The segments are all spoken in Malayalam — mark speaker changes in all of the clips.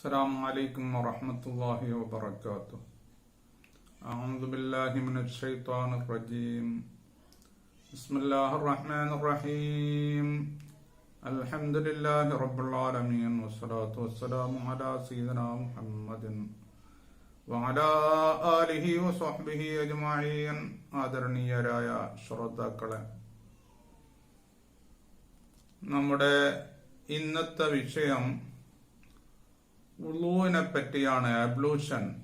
Speaker 1: السلام عليكم ورحمة الله وبركاته أعوذ بالله من الشيطان الرجيم بسم الله الرحمن الرحيم الحمد لله رب العالمين والصلاة والسلام على سيدنا محمد وعلى آله وصحبه أجمعين ആദരണീയരായ ശ്രോതാക്കളെ നമ്മുടെ ഇന്നത്തെ വിഷയം ഉളുവിനെ പറ്റിയാണ് അബ്ലൂഷൻ.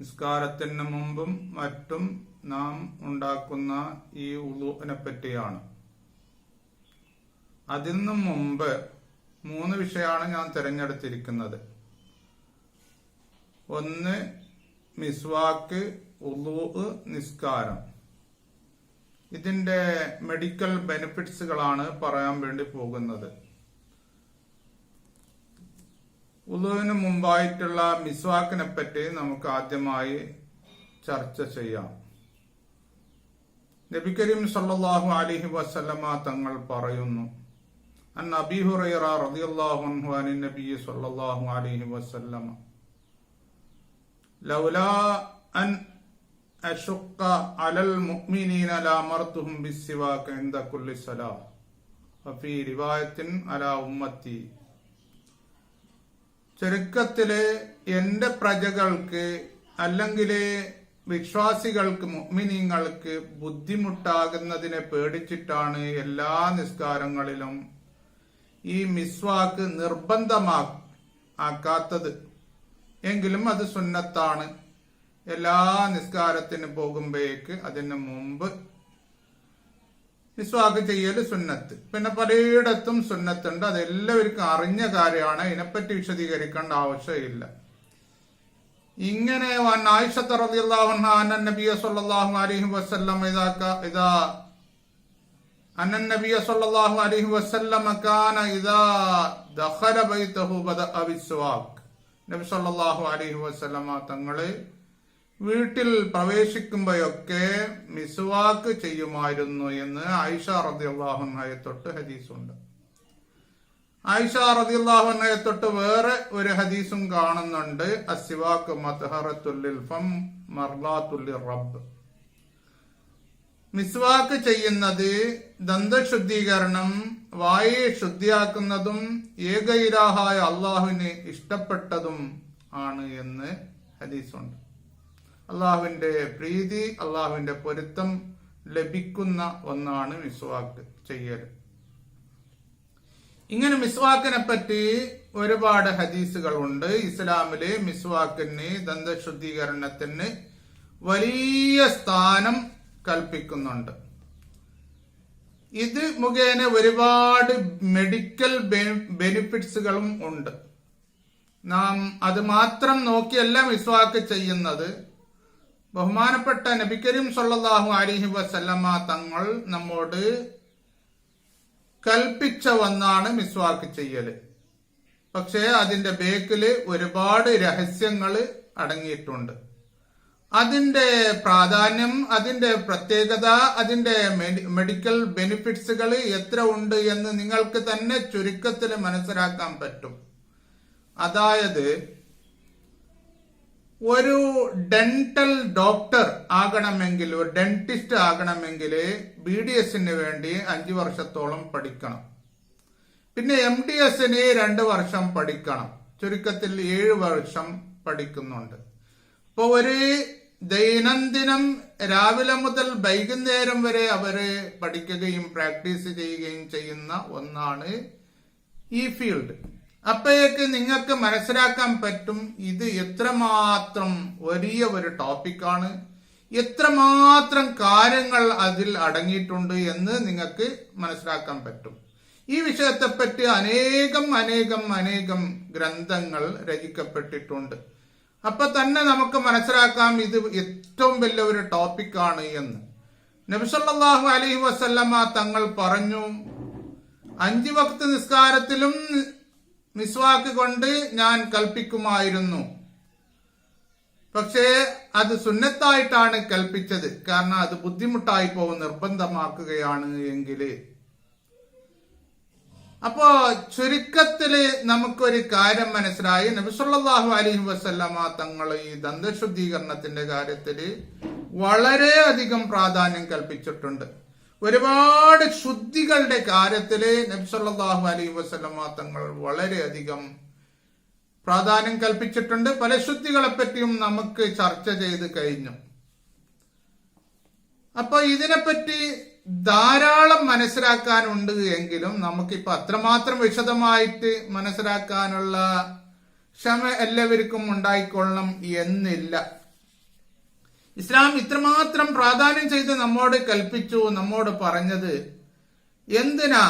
Speaker 1: നിസ്കാരത്തിന് മുമ്പും മറ്റും നാം ഉണ്ടാക്കുന്ന ഈ ഉളുവിനെ പറ്റിയാണ്. അതിനു മുമ്പ് മൂന്ന് വിഷയമാണ് ഞാൻ തിരഞ്ഞെടുത്തിരിക്കുന്നത്. ഒന്ന് മിസ്വാക്ക് ഉളു നിസ്കാരം. ഇതിന്റെ മെഡിക്കൽ ബെനിഫിറ്റ്സുകളാണ് പറയാൻ വേണ്ടി പോകുന്നത്. ഉളുവിന് മുമ്പായിട്ടുള്ള മിസ്വാക്കിനെ പറ്റി നമുക്ക് ആദ്യമായി ചർച്ച ചെയ്യാം. നബി കരീം സല്ലാഹു അലിഹി വസല്ലമ തങ്ങൾ പറയുന്നു അൻ അബീ ഹുറൈറ റളിയല്ലാഹു അൻഹു അനി നബി സല്ലല്ലാഹു അലൈഹി വസല്ലമ ലൗലാ അൻ അഷുക്ക അലൽ മുഅ്മിനീന ലഅമർതുഹും ബിസ്സിവാക് ഇൻദ കുല്ലി സലാ വഫീ റിവായത്തിൻ അലാ ഉമ്മത്തി ചുരുക്കത്തിൽ എന്റെ പ്രജകൾക്ക് അല്ലെങ്കിൽ വിശ്വാസികൾക്ക് മുഅ്മിനീങ്ങൾക്ക് ബുദ്ധിമുട്ടാകുന്നതിനെ പേടിച്ചിട്ടാണ് എല്ലാ നിസ്കാരങ്ങളിലും ഈ മിസ്വാക്ക് നിർബന്ധമാ ആക്കാത്തത്. എങ്കിലും അത് സുന്നത്താണ്. എല്ലാ നിസ്കാരത്തിന് പോകുമ്പോഴേക്ക് അതിന് മുമ്പ് മിസ്വാക്ക് ചെയ്യൽ സുന്നത്ത്. പിന്നെ പലയിടത്തും സുന്നത്തുണ്ട്. അതെല്ലാവർക്കും അറിഞ്ഞ കാര്യമാണ്. ഇതിനെപ്പറ്റി വിശദീകരിക്കേണ്ട ആവശ്യമില്ല. ഇങ്ങനെ വൻ ആയിഷത്ത് റളിയല്ലാഹു സല്ലല്ലാഹു അലൈഹി വസല്ലം സല്ലല്ലാഹു അലൈഹി വസല്ലം ഇദാ ബൈതഹു നബി സല്ലല്ലാഹു അലൈഹി വസല്ലമ തങ്ങൾ വീട്ടിൽ പ്രവേശിക്കുമ്പോഴൊക്കെ മിസ്വാക്ക് ചെയ്യുമായിരുന്നു എന്ന് ആയിഷ റളിയല്ലാഹുൻഹയെ തൊട്ട് ഹദീസുണ്ട്. ആയിഷ റളിയല്ലാഹുൻഹയെ തൊട്ട് വേറെ ഒരു ഹദീസും കാണുന്നുണ്ട്. അസിവാക്ക് മത്ഹറത്തുല്ലിൽ ഫം മർലാത്തുല്ലിൽ റബ്ബ്. മിസ്വാക്ക് ചെയ്യുന്നത് ദന്തശുദ്ധീകരണം വായെ ശുദ്ധിയാക്കുന്നതും ഏകൈരാഹായ അള്ളാഹുവിന് ഇഷ്ടപ്പെട്ടതും ആണ് എന്ന് ഹദീസുണ്ട്. അള്ളാഹുവിന്റെ പ്രീതി അള്ളാഹുവിന്റെ പൊരുത്തം ലഭിക്കുന്ന ഒന്നാണ് മിസ്വാക്ക് ചെയ്യൽ. ഇങ്ങനെ മിസ്വാക്കിനെ പറ്റി ഒരുപാട് ഹദീസുകളുണ്ട്. ഇസ്ലാമിലെ മിസ്വാക്കിന് ദന്തശുദ്ധീകരണത്തിന് വലിയ സ്ഥാനം കൽപ്പിക്കുന്നുണ്ട്. ഇത് മുഖേന ഒരുപാട് മെഡിക്കൽ ബെനിഫിറ്റ്സുകളും ഉണ്ട്. നാം അത് മാത്രം നോക്കിയല്ല മിസ്വാക്ക് ചെയ്യുന്നത്. ബഹുമാനപ്പെട്ട നബിക്കരീം കരീം സല്ലല്ലാഹു അലൈഹി വസല്ലമ തങ്ങൾ നമ്മോട് കൽപ്പിച്ച ഒന്നാണ് മിസ്വാക്ക് ചെയ്യൽ. പക്ഷേ അതിന്റെ ബേക്കിൽ ഒരുപാട് രഹസ്യങ്ങൾ അടങ്ങിയിട്ടുണ്ട്. അതിന്റെ പ്രാധാന്യം അതിന്റെ പ്രത്യേകത അതിന്റെ മെഡിക്കൽ ബെനിഫിറ്റ്സുകൾ എത്ര ഉണ്ട് എന്ന് നിങ്ങൾക്ക് തന്നെ ചുരുക്കത്തിൽ മനസ്സിലാക്കാൻ പറ്റും. അതായത് ഒരു ഡെന്റൽ ഡോക്ടർ ആകണമെങ്കിൽ ഒരു ഡെന്റിസ്റ്റ് ആകണമെങ്കിൽ ബി ഡി എസിന് വേണ്ടി അഞ്ചു വർഷത്തോളം പഠിക്കണം. പിന്നെ എം ഡി എസിന് രണ്ട് വർഷം പഠിക്കണം. ചുരുക്കത്തിൽ ഏഴ് വർഷം പഠിക്കുന്നുണ്ട്. അപ്പോൾ ഒരു ദൈനംദിനം രാവിലെ മുതൽ വൈകുന്നേരം വരെ അവർ പഠിക്കുകയും പ്രാക്ടീസ് ചെയ്യുകയും ചെയ്യുന്ന ഒന്നാണ് ഈ ഫീൽഡ്. അപ്പോഴേക്ക് നിങ്ങൾക്ക് മനസ്സിലാക്കാൻ പറ്റും ഇത് എത്രമാത്രം വലിയ ഒരു ടോപ്പിക്കാണ്. എത്രമാത്രം കാര്യങ്ങൾ അതിൽ അടങ്ങിയിട്ടുണ്ട് എന്ന് നിങ്ങൾക്ക് മനസ്സിലാക്കാൻ പറ്റും. ഈ വിഷയത്തെപ്പറ്റി അനേകം അനേകം അനേകം ഗ്രന്ഥങ്ങൾ രചിക്കപ്പെട്ടിട്ടുണ്ട്. അപ്പൊ തന്നെ നമുക്ക് മനസ്സിലാക്കാം ഇത് ഏറ്റവും വലിയ ഒരു ടോപ്പിക്കാണ് എന്ന്. നബിസല്ലാഹു അലൈഹി വസല്ലമ തങ്ങൾ പറഞ്ഞു അഞ്ചു വക്ത് നിസ്കാരത്തിലും മിസ്വാക്ക് കൊണ്ട് ഞാൻ കൽപ്പിക്കുമായിരുന്നു. പക്ഷേ അത് സുന്നത്തായിട്ടാണ് കൽപ്പിച്ചത്. കാരണം അത് ബുദ്ധിമുട്ടായി പോകും നിർബന്ധമാക്കുകയാണ് എങ്കിൽ അപ്പോ ചുരുക്കത്തിൽ നമുക്കൊരു കാര്യം മനസ്സിലായി. നബിസുല്ലാഹു അലഹി വസല്ലമ തങ്ങൾ ഈ ദന്തശുദ്ധീകരണത്തിന്റെ കാര്യത്തിൽ വളരെയധികം പ്രാധാന്യം കൽപ്പിച്ചിട്ടുണ്ട്. ഒരുപാട് ശുദ്ധികളുടെ കാര്യത്തിൽ നബ്സല്ലാഹു അലൈ വസല്ലമ തങ്ങൾ വളരെയധികം പ്രാധാന്യം കൽപ്പിച്ചിട്ടുണ്ട്. പല ശുദ്ധികളെ പറ്റിയും നമുക്ക് ചർച്ച ചെയ്ത് കഴിഞ്ഞു. അപ്പൊ ഇതിനെപ്പറ്റി ധാരാളം മനസ്സിലാക്കാനുണ്ട് എങ്കിലും നമുക്കിപ്പോ അത്രമാത്രം വിശദമായിട്ട് മനസ്സിലാക്കാനുള്ള ക്ഷമ എല്ലാവർക്കും ഉണ്ടായിക്കൊള്ളണം എന്നില്ല. ഇസ്ലാം ഇത്രമാത്രം പ്രാധാന്യം ചെയ്ത് നമ്മോട് കൽപ്പിച്ചു നമ്മോട് പറഞ്ഞത് എന്തിനാ?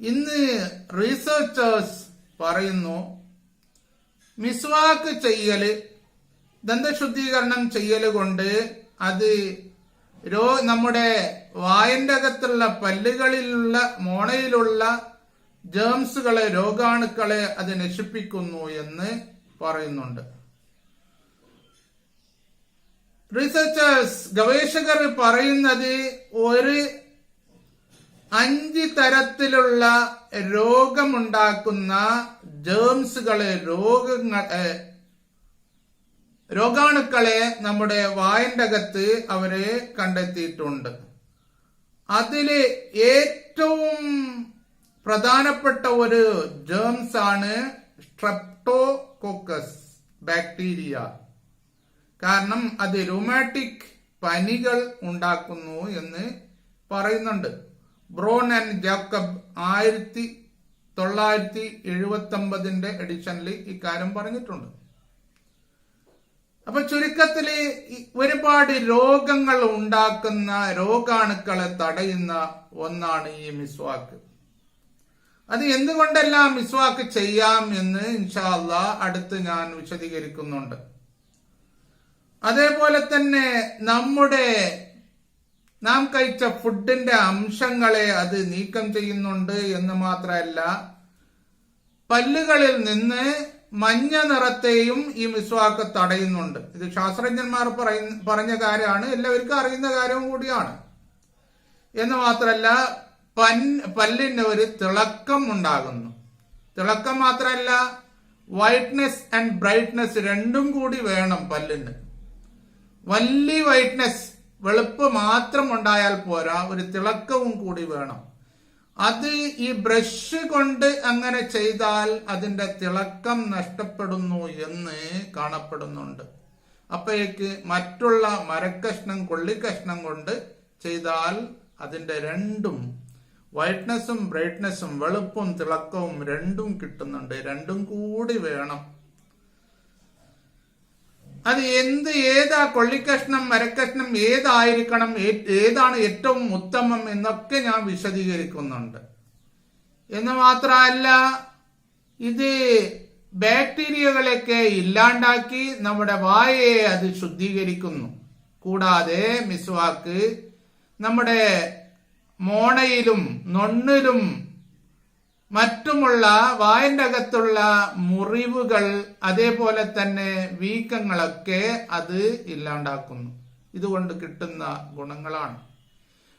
Speaker 1: ഇന്ന് റീസർച്ചേഴ്സ് പറയുന്നു മിസ്വാക്ക് ചെയ്യൽ ദന്തശുദ്ധീകരണം ചെയ്യൽ കൊണ്ട് അത് രോ നമ്മുടെ വായന്റെ അകത്തുള്ള പല്ലുകളിലുള്ള മോണയിലുള്ള ജേംസുകളെ രോഗാണുക്കളെ അത് നശിപ്പിക്കുന്നു എന്ന് പറയുന്നുണ്ട്. റിസർച്ചേഴ്സ് ഗവേഷകർ പറയുന്നത് ഒരു അഞ്ച് തരത്തിലുള്ള രോഗമുണ്ടാക്കുന്ന ജേംസുകളെ രോഗങ്ങൾ രോഗാണുക്കളെ നമ്മുടെ വായന്റെ അകത്ത് അവർ കണ്ടെത്തിയിട്ടുണ്ട്. അതിൽ ഏറ്റവും പ്രധാനപ്പെട്ട ഒരു ജേംസ് ആണ് സ്ട്രെപ്റ്റോകോക്കസ് ബാക്ടീരിയ കാരണം അത് റുമാറ്റിക് പനികൾ ഉണ്ടാക്കുന്നു എന്ന് പറയുന്നുണ്ട്. ബ്രോൺ ആൻഡ് ജാക്കബ് ആയിരത്തി തൊള്ളായിരത്തി എഴുപത്തി ഒമ്പതിന്റെ എഡിഷനിൽ ഇക്കാര്യം പറഞ്ഞിട്ടുണ്ട്. അപ്പൊ ചുരുക്കത്തിൽ ഒരുപാട് രോഗങ്ങൾ ഉണ്ടാക്കുന്ന രോഗാണുക്കളെ തടയുന്ന ഒന്നാണ് ഈ മിസ്വാക്ക്. അത് എന്തുകൊണ്ടെല്ലാം മിസ്വാക്ക് ചെയ്യാം എന്ന് ഇൻഷാല്ല അടുത്ത് ഞാൻ വിശദീകരിക്കുന്നുണ്ട്. അതേപോലെ തന്നെ നമ്മുടെ നാം കഴിച്ച ഫുഡിന്റെ അംശങ്ങളെ അത് നീക്കം ചെയ്യുന്നുണ്ട് എന്ന് മാത്രമല്ല പല്ലുകളിൽ നിന്ന് മഞ്ഞ നിറത്തെയും ഈ മിസ്വാക്ക് തടയുന്നുണ്ട്. ഇത് ശാസ്ത്രജ്ഞന്മാർ പറഞ്ഞ കാര്യമാണ് എല്ലാവർക്കും അറിയുന്ന കാര്യവും കൂടിയാണ്. എന്ന് മാത്രമല്ല പൻ പല്ലിന് ഒരു തിളക്കം ഉണ്ടാകുന്നു. തിളക്കം മാത്രമല്ല വൈറ്റ്നെസ് ആൻഡ് ബ്രൈറ്റ്നെസ് രണ്ടും കൂടി വേണം പല്ലിന്. വലിയ വൈറ്റ്നെസ് വെളുപ്പ് മാത്രം ഉണ്ടായാൽ പോരാ ഒരു തിളക്കവും കൂടി വേണം. അത് ഈ ബ്രഷ് കൊണ്ട് അങ്ങനെ ചെയ്താൽ അതിന്റെ തിളക്കം നഷ്ടപ്പെടുന്നു എന്ന് കാണപ്പെടുന്നുണ്ട്. അപ്പോഴേക്ക് മറ്റുള്ള മരക്കഷ്ണം കൊള്ളിക്കഷ്ണം കൊണ്ട് ചെയ്താൽ അതിന്റെ രണ്ടും വൈറ്റ്നസ്സും ബ്രൈറ്റ്നസ്സും വെളുപ്പും തിളക്കവും രണ്ടും കിട്ടുന്നുണ്ട്. രണ്ടും കൂടി വേണം. അത് എന്ത് ഏതാ കൊള്ളിക്കഷ്ണം മരക്കഷ്ണം ഏതായിരിക്കണം ഏതാണ് ഏറ്റവും ഉത്തമം എന്നൊക്കെ ഞാൻ വിശദീകരിക്കുന്നുണ്ട്. എന്ന് മാത്രമല്ല ഇത് ബാക്ടീരിയകളൊക്കെ ഇല്ലാണ്ടാക്കി നമ്മുടെ വായയെ അത് ശുദ്ധീകരിക്കുന്നു. കൂടാതെ മിസ്വാക്ക് നമ്മുടെ മോണയിലും നൊണ്ണിലും മറ്റുമുള്ള വായന്റെ അകത്തുള്ള മുറിവുകൾ അതേപോലെ തന്നെ വീക്കങ്ങളൊക്കെ അത് ഇല്ലാണ്ടാക്കുന്നു. ഇതുകൊണ്ട് കിട്ടുന്ന ഗുണങ്ങളാണ്.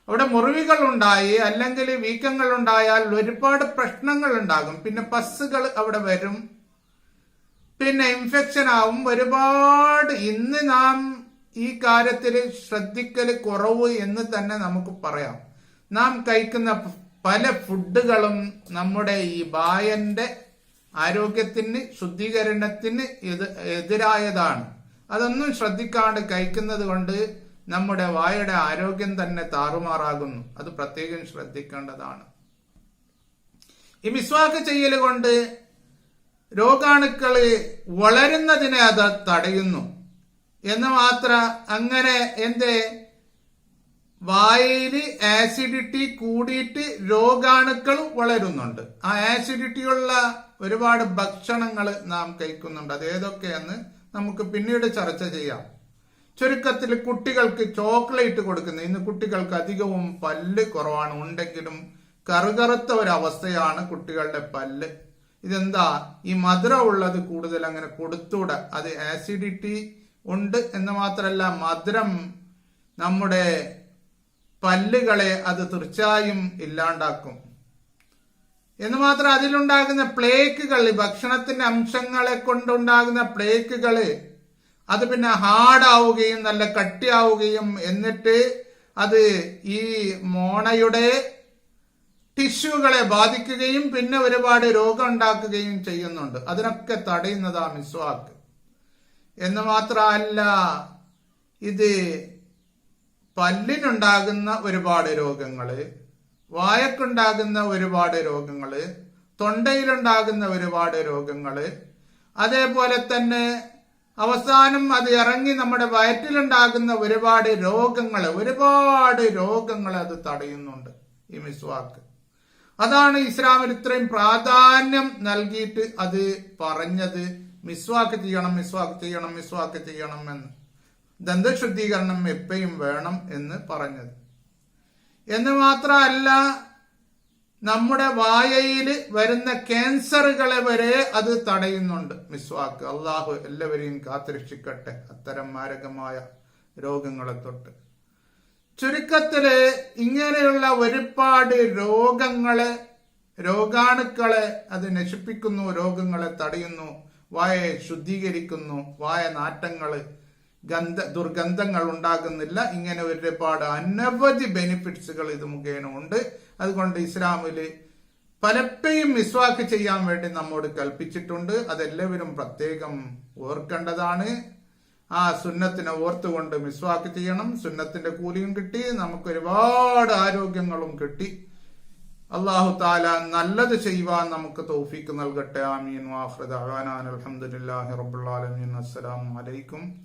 Speaker 1: അവിടെ മുറിവുകൾ ഉണ്ടായി അല്ലെങ്കിൽ വീക്കങ്ങൾ ഉണ്ടായാൽ ഒരുപാട് പ്രശ്നങ്ങൾ ഉണ്ടാകും പിന്നെ പസ്സുകൾ അവിടെ വരും. പിന്നെ ഇൻഫെക്ഷൻ ആവും. ഒരുപാട് ഇന്ന് നാം ഈ കാര്യത്തിൽ ശ്രദ്ധിക്കൽ കുറവ് എന്ന് തന്നെ നമുക്ക് പറയാം. നാം കഴിക്കുന്ന പല ഫുഡുകളും നമ്മുടെ ഈ ബായന്റെ ആരോഗ്യത്തിന് ശുദ്ധീകരണത്തിന് എതിരായതാണ്. അതൊന്നും ശ്രദ്ധിക്കാണ്ട് കഴിക്കുന്നത് കൊണ്ട് നമ്മുടെ വായുടെ ആരോഗ്യം തന്നെ താറുമാറാകുന്നു. അത് പ്രത്യേകം ശ്രദ്ധിക്കേണ്ടതാണ്. ഈ മിസ്വാക്ക് ചെയ്യൽ കൊണ്ട് രോഗാണുക്കൾ വളരുന്നതിനെ അത് തടയുന്നു. എന്ന് മാത്ര അങ്ങനെ എന്തേ വായിൽ ആസിഡിറ്റി കൂടിയിട്ട് രോഗാണുക്കളും വളരുന്നുണ്ട്. ആ ആസിഡിറ്റിയുള്ള ഒരുപാട് ഭക്ഷണങ്ങൾ നാം കഴിക്കുന്നുണ്ട്. അത് ഏതൊക്കെയെന്ന് നമുക്ക് പിന്നീട് ചർച്ച ചെയ്യാം. ചുരുക്കത്തിൽ കുട്ടികൾക്ക് ചോക്ലേറ്റ് കൊടുക്കുന്നത് ഇന്ന് കുട്ടികൾക്ക് അധികവും പല്ല് കുറവാണ്. ഉണ്ടെങ്കിലും കറുകറുത്ത ഒരവസ്ഥയാണ് കുട്ടികളുടെ പല്ല്. ഇതെന്താ? ഈ മധുര ഉള്ളത് കൂടുതൽ അങ്ങനെ കൊടുത്തൂടെ. അത് ആസിഡിറ്റി ഉണ്ട് എന്ന് മാത്രമല്ല മധുരം നമ്മുടെ പല്ലുകളെ അത് തീർച്ചയായും ഇല്ലാണ്ടാക്കും. എന്ന് മാത്രം അതിലുണ്ടാകുന്ന പ്ലേക്കുകൾ ഭക്ഷണത്തിന്റെ അംശങ്ങളെ കൊണ്ടുണ്ടാകുന്ന പ്ലേക്കുകൾ അത് പിന്നെ ഹാർഡാവുകയും നല്ല കട്ടിയാവുകയും എന്നിട്ട് അത് ഈ മോണയുടെ ടിഷ്യൂകളെ ബാധിക്കുകയും പിന്നെ ഒരുപാട് രോഗം ഉണ്ടാക്കുകയും ചെയ്യുന്നുണ്ട്. അതിനൊക്കെ തടയുന്നതാ മിസ്വാക്ക്. എന്ന് മാത്രമല്ല ഇത് പല്ലിനുണ്ടാകുന്ന ഒരുപാട് രോഗങ്ങൾ വായക്കുണ്ടാകുന്ന ഒരുപാട് രോഗങ്ങൾ തൊണ്ടയിലുണ്ടാകുന്ന ഒരുപാട് രോഗങ്ങൾ അതേപോലെ തന്നെ അവസാനം അത് ഇറങ്ങി നമ്മുടെ വയറ്റിലുണ്ടാകുന്ന ഒരുപാട് രോഗങ്ങൾ ഒരുപാട് രോഗങ്ങൾ അത് തടയുന്നുണ്ട് ഈ മിസ്വാക്ക്. അതാണ് ഇസ്ലാമിൽ ഇത്രയും പ്രാധാന്യം നൽകിയിട്ട് അത് പറഞ്ഞത് മിസ്വാക്ക് ചെയ്യണം മിസ്വാക്ക് ചെയ്യണം മിസ്വാക്ക് ചെയ്യണം എന്ന്. ദന്തശുദ്ധീകരണം എപ്പോഴും വേണം എന്ന് പറഞ്ഞത്. എന്ന് മാത്രമല്ല നമ്മുടെ വായയിൽ വരുന്ന ക്യാൻസറുകളെ വരെ അത് തടയുന്നുണ്ട്. മിസ്വാക്ക് അള്ളാഹു എല്ലാവരെയും കാത്തുരക്ഷിക്കട്ടെ. അത്തരം മാരകമായ രോഗങ്ങളെ തൊട്ട്. ചുരുക്കത്തിൽ ഇങ്ങനെയുള്ള ഒരുപാട് രോഗങ്ങളെ രോഗാണുക്കളെ അത് നശിപ്പിക്കുന്നു രോഗങ്ങളെ തടയുന്നു വായയെ ശുദ്ധീകരിക്കുന്നു വായ നാറ്റങ്ങൾ ഗന്ധ ദുർഗന്ധങ്ങൾ ഉണ്ടാകുന്നില്ല ഇങ്ങനെ ഒരുപാട് അനവധി ബെനിഫിറ്റ്സുകൾ ഇത് മുഖേന ഉണ്ട്. അതുകൊണ്ട് ഇസ്ലാമിൽ പലപ്പോഴും മിസ്വാക്ക് ചെയ്യാൻ വേണ്ടി നമ്മോട് കൽപ്പിച്ചിട്ടുണ്ട്. അതെല്ലാവരും പ്രത്യേകം ഓർക്കേണ്ടതാണ്. ആ സുന്നത്തിനെ ഓർത്തുകൊണ്ട് മിസ്വാക്ക് ചെയ്യണം. സുന്നത്തിന്റെ കൂലിയും കിട്ടി. നമുക്ക് ഒരുപാട് ആരോഗ്യങ്ങളും കിട്ടി. അള്ളാഹു താല നല്ലത് ചെയ്യുവാൻ നമുക്ക് തൗഫീക്ക് നൽകട്ടെ. ആമീൻ. വാഹൃദ അലഹമുല്ലാഹി റബുല്ലാലമീൻ അസ്സലാമു അലൈക്കും.